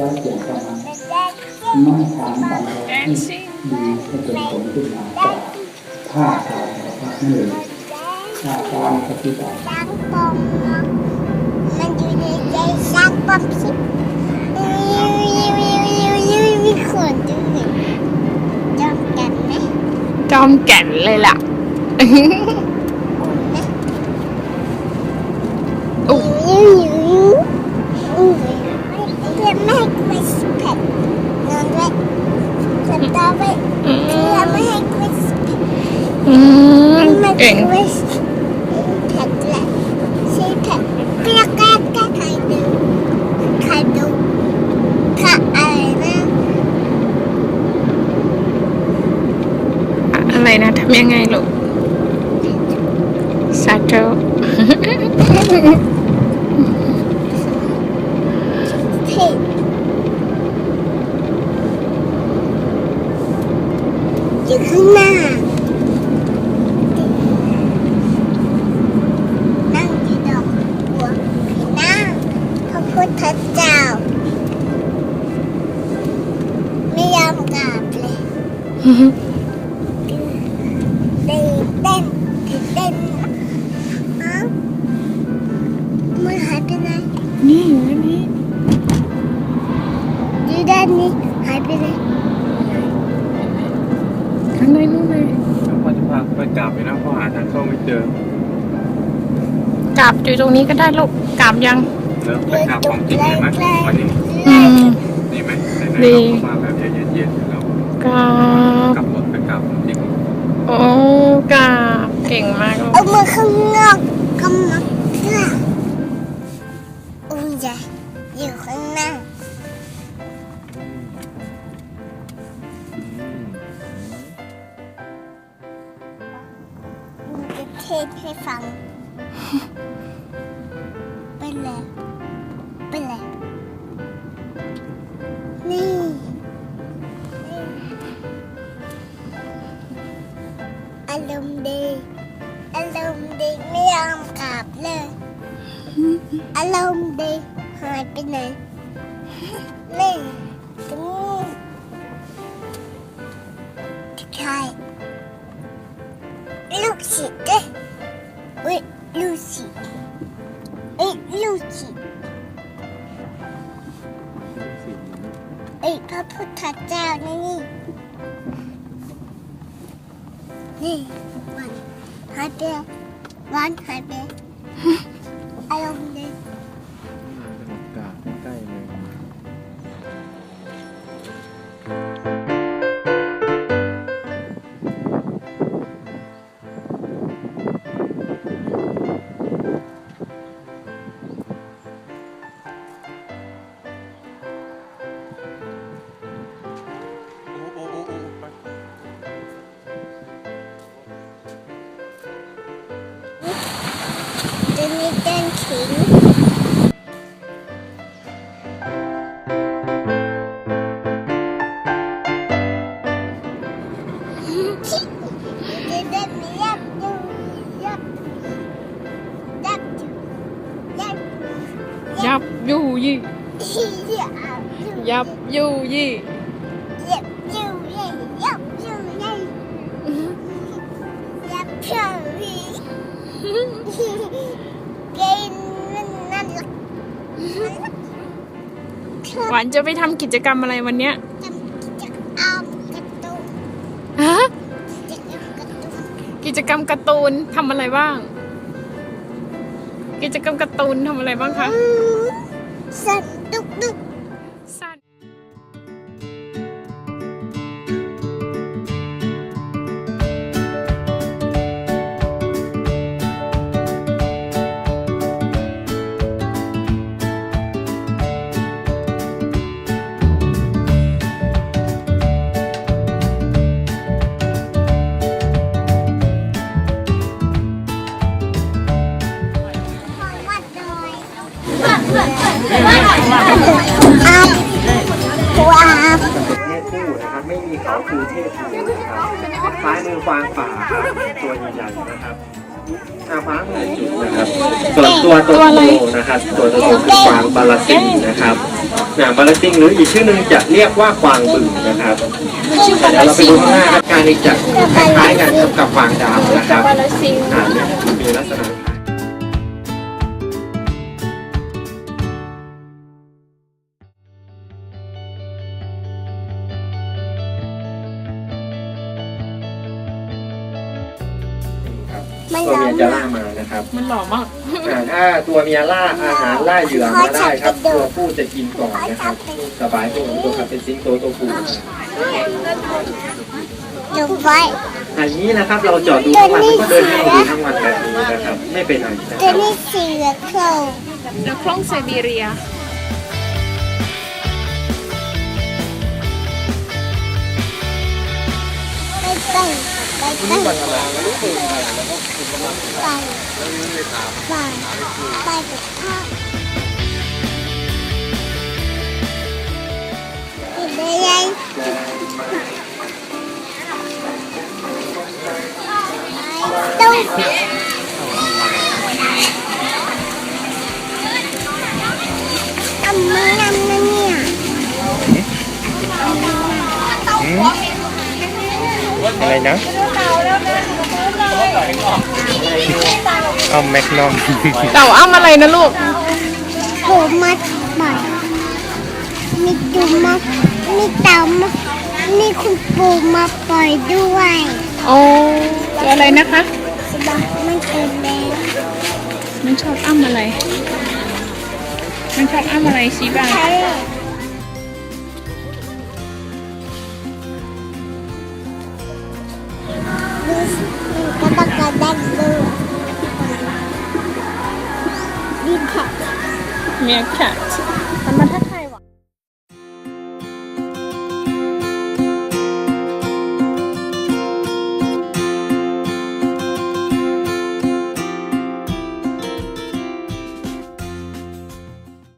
แล้วเกี่ยวกับน้องถามบางเราที่มีให้เป็นผลขึ้นมาจากท่าทางนะครับนี่เลยท่าทางปฏิบัติช้างปองเนาะมันอยู่ในใจช้างปองสิวิววิววิววิววิววิวขนด้วยจำกันไหมจอมแก่นเลยล่ะอุ๊ย ตาร์ไว้เพื่อนไม่ให้กูไปสเปดอืมไม่เก่งกูไปสเปดแหละใช่แพดเปรี้ยวแก้แก้ใครดูใครดูค่ะอะไรนะอะไรนะทำยังไงลูกซาโตเท่ อยู่ข้างหน้า นั่งอยู่ดอกหัวผีนั่งพระพุทธเจ้า ไม่ยอมกราบเลยตื่นเต้นตื่นเต้นเอ้ามันหายไปไหนนี่อยู่นนี้อยู่ด้านนี้หายไปไหน ข้างในนู่นเลยแล้วพ่อจะพาไปกราบไปนะพ่อหาทางเข้าไม่เจอกราบอยู่ตรงนี้ก็ได้ลูกกราบยังแล้วไปกราบของจริงเลยไหมวันนี้อืมดีไหมไหนดีๆเราเข้ามาแบบเย็นๆแล้วกราบกลับรถไปกราบของจริงโอ้กราบเก่งมากลูกเอามือข้างนอกกำลังเพื่ออุ้ มันจะเทศให้ฟัง เป็นเลยเป็นเลยนี่อารมณ์ดีอารมณ์ดีไม่ยอมกลับเลยอารมณ์ดี ระพุทธเจ้านี่นี่ นี่วันหายไปวันหายไปอารมณ์ เต้นขิงจะได้มียับยูยับยั หวานจะไปทำกิจกรรมอะไรวันเนี้ยจำกิจกรรมการ์ตูนฮะกิจกรรมการ์ตูนกิจกรรมการ์ตูนทำอะไรบ้าง กิจกรรมการ์ตูนทำอะไรบ้างคะอืมสัตว์ดุกดุก ม่มีเขาคือเพศผู้นะครับซ้ายมือฟางป่าครับตัวใหญ่ๆนะครับอาฟ้ามือจุดนะครับ ส่วนตัวตัวโตนะครับ ตัวโตคือฟางบาลาซินนะครับเหนังบาลาซิงหรืออีกชื่อหนึ่งจะเรียกว่ากวางบึงนะครับแต่เดี๋ยวเราไปดูข้างหน้าครับการนี้จะคล้ายๆกันกับกวางดาวนะครับบาลาซิงอ่าเนี่ยมีลักษณะ มันตัวร้อเมียนจะมาล่ามานะครับมันหล่อมาก อ่าถ้าตัวเมียล่าอาหารล่าเหยื่อมาได้ครับ ตัวผู้จะกินก่อนนะครับสบายตัวตัวครับเป็นสิงโตตัวผู้นะครับดูไว้อันนี้นะครับเราจอดดูทั้งวันก็เดินให้ดูทั้งวันแบบนี้นะครับ ไม่เป็นไรนะคตัวรับนี้เสือโคร่งแล้วคล่องไซบีเรีย รู้วันอะไรรู้มืออะไรแล้วก็คุณกำลังไปแล้วนี่ไลยถามไปไปกับพ่อไปยังต้องทำมือทำนั่นเนี่ยอะไรนะ เอาแมกนอมเต่าอ้ำอะไรนะลูกปูมัดใหม่มีตูมามีเต่ามามีคุณปูมาปล่อยด้วยโอ้ตัวอะไรนะคะสบายมันเกินแล้วมันชอบอ้ำอะไร มันชอบอ้ำอะไรชีบ้า me a cat.